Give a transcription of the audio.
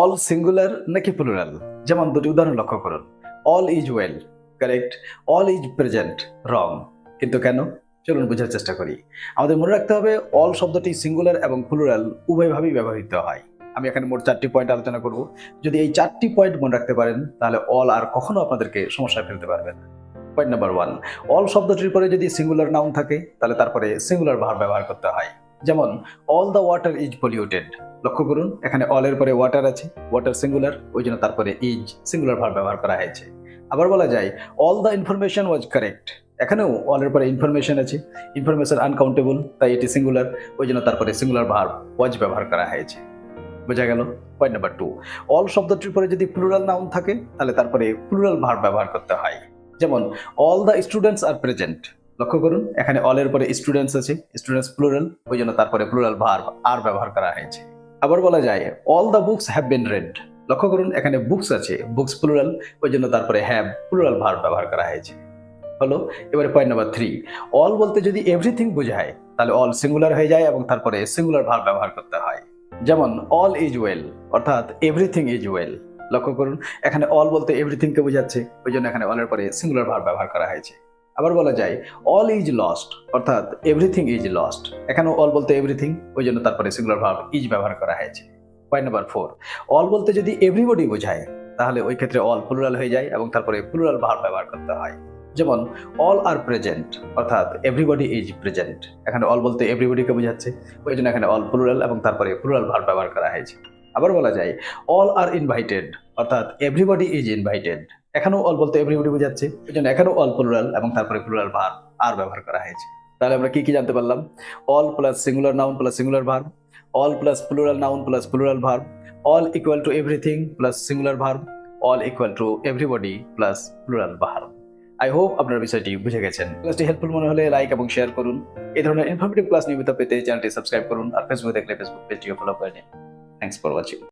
All singular নাকি plural যেমন দুটি উদাহরণ লক্ষ্য করুন। All is well correct all is present wrong কিন্তু কেন? চলুন বোঝার চেষ্টা করি। আমাদের মনে রাখতে হবে অল শব্দটি সিঙ্গুলার এবং প্লুরাল উভয়ভাবেই ব্যবহৃত হয়। আমি এখানে মোট চারটি পয়েন্ট আলোচনা করব। যদি এই চারটি পয়েন্ট মনে রাখতে পারেন, তাহলে অল আর কখনো আপনাদেরকে সমস্যায় ফেলতে পারবেন পয়েন্ট নাম্বার ওয়ান অল শব্দটির পরে যদি সিঙ্গুলার নাউন থাকে, তাহলে তারপরে সিঙ্গুলার ভার ব্যবহার করতে হয়। যেমন all the water is polluted লক্ষ্য করুন, এখানে অল এর পরে ওয়াটার আছে ওয়াটার সিঙ্গুলার ওই জন্য তারপরে ইজ সিঙ্গুলার ভার ব্যবহার করা হয়েছে। আবার বলা যায় all the information was correct এখানেও অল এর পরে ইনফরমেশন আছে ইনফরমেশন আনকাউন্টেবল তাই এটি সিঙ্গুলার ওই জন্য তারপরে সিঙ্গুলার ভার ওয়াজ ব্যবহার করা হয়েছে। বোঝা গেল? পয়েন্ট নাম্বার টু অল শব্দটির পরে যদি প্লুরাল নাউন থাকে, তাহলে তারপরে প্লুরাল ভার ব্যবহার করতে হয়। যেমন all the students are present লক্ষ্য করুন, এখানে অলের পরে স্টুডেন্টস আছে স্টুডেন্টস প্লুরাল ওই জন্য তারপরে প্লুরাল ভার আর ব্যবহার করা হয়েছে। আবার বলা যায় all the books have been read লক্ষ্য করুন, এখানে বুকস আছে বুকস প্লুরাল ওই জন্য তারপরে হ্যাভ প্লুরাল ভার ব্যবহার করা হয়েছে। হলো, এবারে পয়েন্ট নাম্বার থ্রি অল বলতে যদি এভরিথিং বোঝায়, তাহলে অল সিঙ্গুলার হয়ে যায় এবং তারপরে সিঙ্গুলার ভার ব্যবহার করতে হয়। যেমন অল ইজ ওয়েল অর্থাৎ এভরিথিং ইজ ওয়েল লক্ষ্য করুন, এখানে অল বলতে এভরিথিংকে বোঝাচ্ছে, ওই জন্য এখানে অলের পরে সিঙ্গুলার ভার ব্যবহার করা হয়েছে। আবার বলা যায় অল ইজ লস্ট অর্থাৎ এভরিথিং ইজ লস্ট এখানেও অল বলতে এভরিথিং ওই জন্য তারপরে সিঙ্গুলার ভার ইজ ব্যবহার করা হয়েছে। পয়েন্ট নাম্বার ফোর অল বলতে যদি এভরিবডি বোঝায়, তাহলে ওই ক্ষেত্রে অল প্লুরাল হয়ে যায় এবং তারপরে প্লুরাল ভার ব্যবহার করতে হয়। যেমন অল আর প্রেজেন্ট অর্থাৎ এভরিবডি ইজ প্রেজেন্ট এখানে অল বলতে এভরিবডিকে বোঝাচ্ছে, ওই জন্য এখানে অল প্লুরাল এবং তারপরে প্লুরাল ভার ব্যবহার করা হয়েছে। আবার বলা যায় অল আর ইনভাইটেড অর্থাৎ এভরিবডি ইজ ইনভাইটেড এখানেও অল বলতে এভরিবডি বোঝাচ্ছে ওই জন্য এখানেও অল প্লুরাল এবং তারপরে প্লুরাল ভার আর ব্যবহার করা হয়েছে। তাহলে আমরা কি কি জানতে পারলাম? All plus singular noun plus singular verb all plus plural noun plus plural verb all equal to everything plus singular verb all equal to everybody plus plural verb I hope আপনার বিষয়টি বুঝে গেছেন। ক্লাসটি হেল্পফুল মনে হলে like এবং share করুন। এই ধরনের ইনফরমেটিভ ক্লাস নিয়মিত পেতে চ্যানেলটি সাবস্ক্রাইব করুন আর ফেসবুক দেখলে ফেসবুক পেজটিও ফলো করে নিন। Thanks for watching